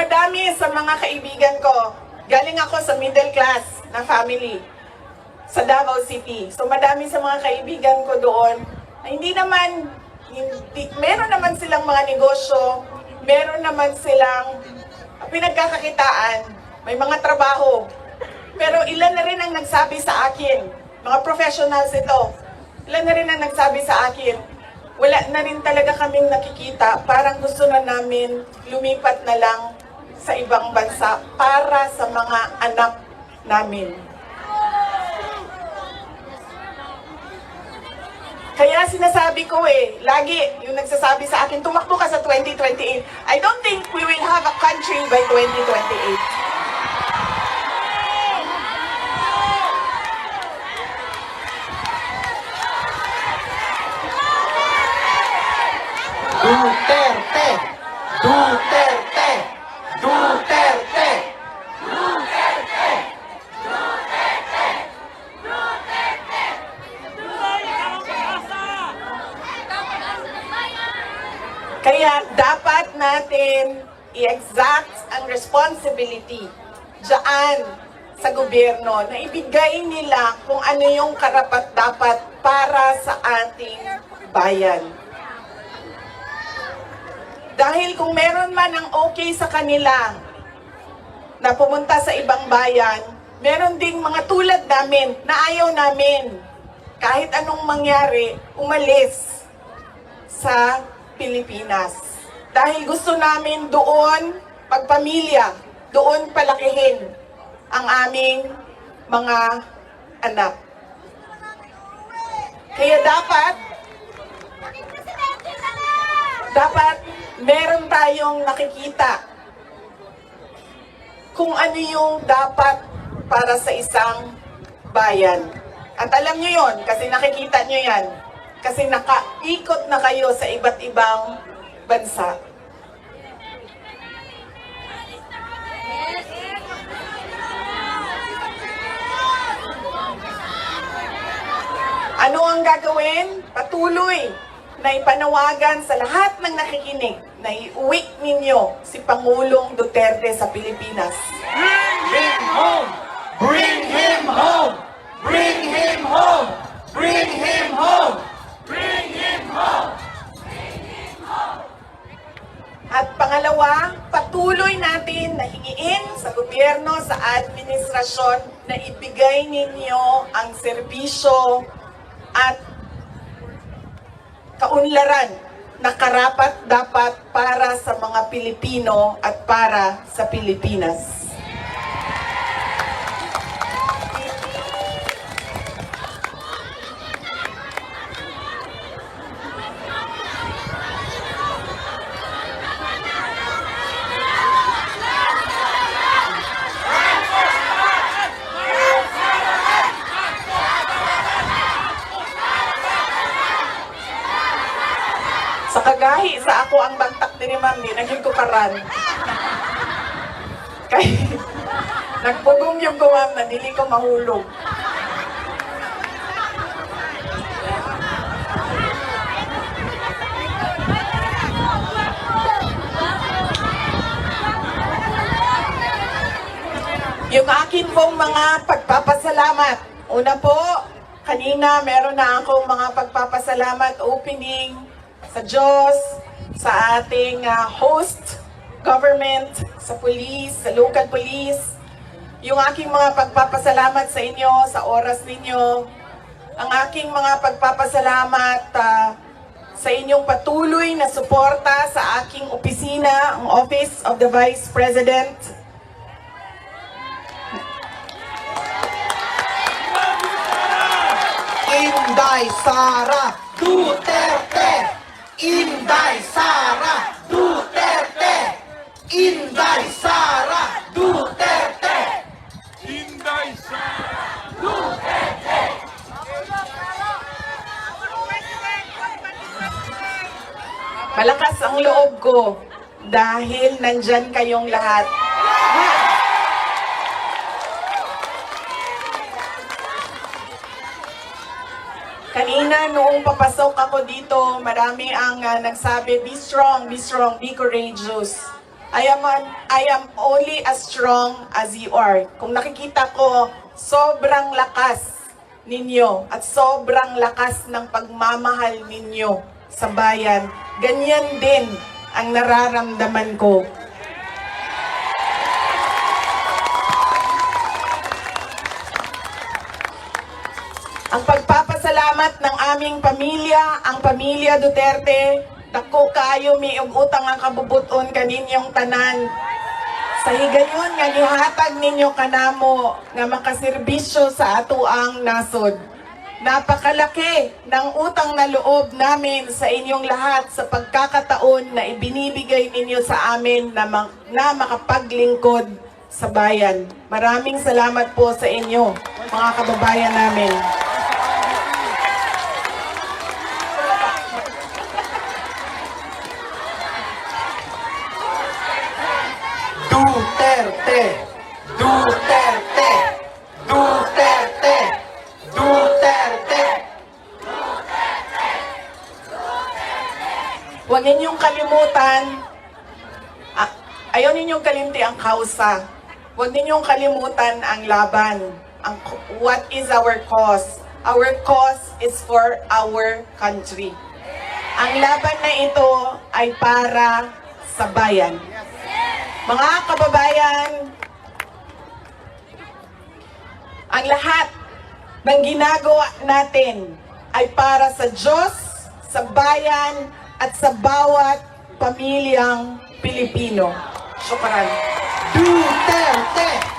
Madami sa mga kaibigan ko, galing ako sa middle class na family sa Davao City. So madami sa mga kaibigan ko doon. Na hindi naman, hindi, meron naman silang mga negosyo, meron naman silang pinagkakakitaan, may mga trabaho. Pero ilan na rin ang nagsabi sa akin, mga professionals ito, ilan na rin ang nagsabi sa akin, wala na rin talaga kaming nakikita, parang gusto na namin lumipat na lang sa ibang bansa para sa mga anak namin. Kaya sinasabi ko eh, lagi yung nagsasabi sa akin, tumakbo ka sa 2028. I don't think we will have a country by 2028. Duterte! Duterte! Duterte! Kaya dapat natin i-exact ang responsibility dyan sa gobyerno na ibigay nila kung ano yung karapat dapat para sa ating bayan. Dahil kung meron man ang okay sa kanila na pumunta sa ibang bayan, meron ding mga tulad namin na ayaw namin kahit anong mangyari, umalis sa Pilipinas. Dahil gusto namin doon magpamilya, doon palakihin ang aming mga anak. Kaya dapat, dapat meron tayong nakikita kung ano yung dapat para sa isang bayan. At alam nyo yon kasi nakikita nyo yan. Kasi nakaikot na kayo sa iba't ibang bansa. Ano ang gagawin? Patuloy na ipanawagan sa lahat ng nakikinig na iuwi ninyo si Pangulong Duterte sa Pilipinas. Bring him home! Bring him home! Bring him home! Bring him home! Bring him home! At pangalawa, patuloy natin na hingiin sa gobyerno, sa administrasyon na ibigay ninyo ang serbisyo at kaunlaran na karapat dapat para sa mga Pilipino at para sa Pilipinas. Sa kagahi, sa ako ang bagtak ni ma'am, di naging ko karan. Kay, nagpugong yung ma'am, na dili ko mahulog. Yung akin pong mga pagpapasalamat. Una po, kanina meron na akong mga pagpapasalamat opening sa Diyos, sa ating ah, host government, sa police, sa local police. Yung aking mga pagpapasalamat sa inyo, sa oras ninyo. Ang aking mga pagpapasalamat ah, sa inyong patuloy na suporta sa aking opisina, ang Office of the Vice President. Inday Sara Duterte! Inday Sara Duterte! Inday Sara Duterte! Inday sa Malakas ang loob ko dahil nandyan kayong lahat. Kanina noong papasok ako dito, marami ang ah, nagsabi, be strong, be strong, be courageous. I am, an- I am only as strong as you are. Kung nakikita ko, sobrang lakas ninyo at sobrang lakas ng pagmamahal ninyo sa bayan. Ganyan din ang nararamdaman ko. Ang pagpapasalamat ng aming pamilya, ang pamilya Duterte, dako kayo may utang ang kabubuton kaninyong tanan. Sa higayon nga gihatag ninyo kanamo nga makaserbisyo sa atuang nasod. Napakalaki ng utang na loob namin sa inyong lahat sa pagkakataon na ibinibigay ninyo sa amin na, ma- na makapaglingkod sa bayan. Maraming salamat po sa inyo, mga kababayan namin. Duterte! Duterte! Duterte! Huwag ninyong kalimutan, ah, ayaw ninyong kalimti ang kausa. Huwag ninyong kalimutan ang laban. Ang, what is our cause? Our cause is for our country. Ang laban na ito ay para sa bayan. Mga kababayan, ang lahat ng ginagawa natin ay para sa Diyos, sa bayan, at sa bawat pamilyang Pilipino. Shukran. Duterte!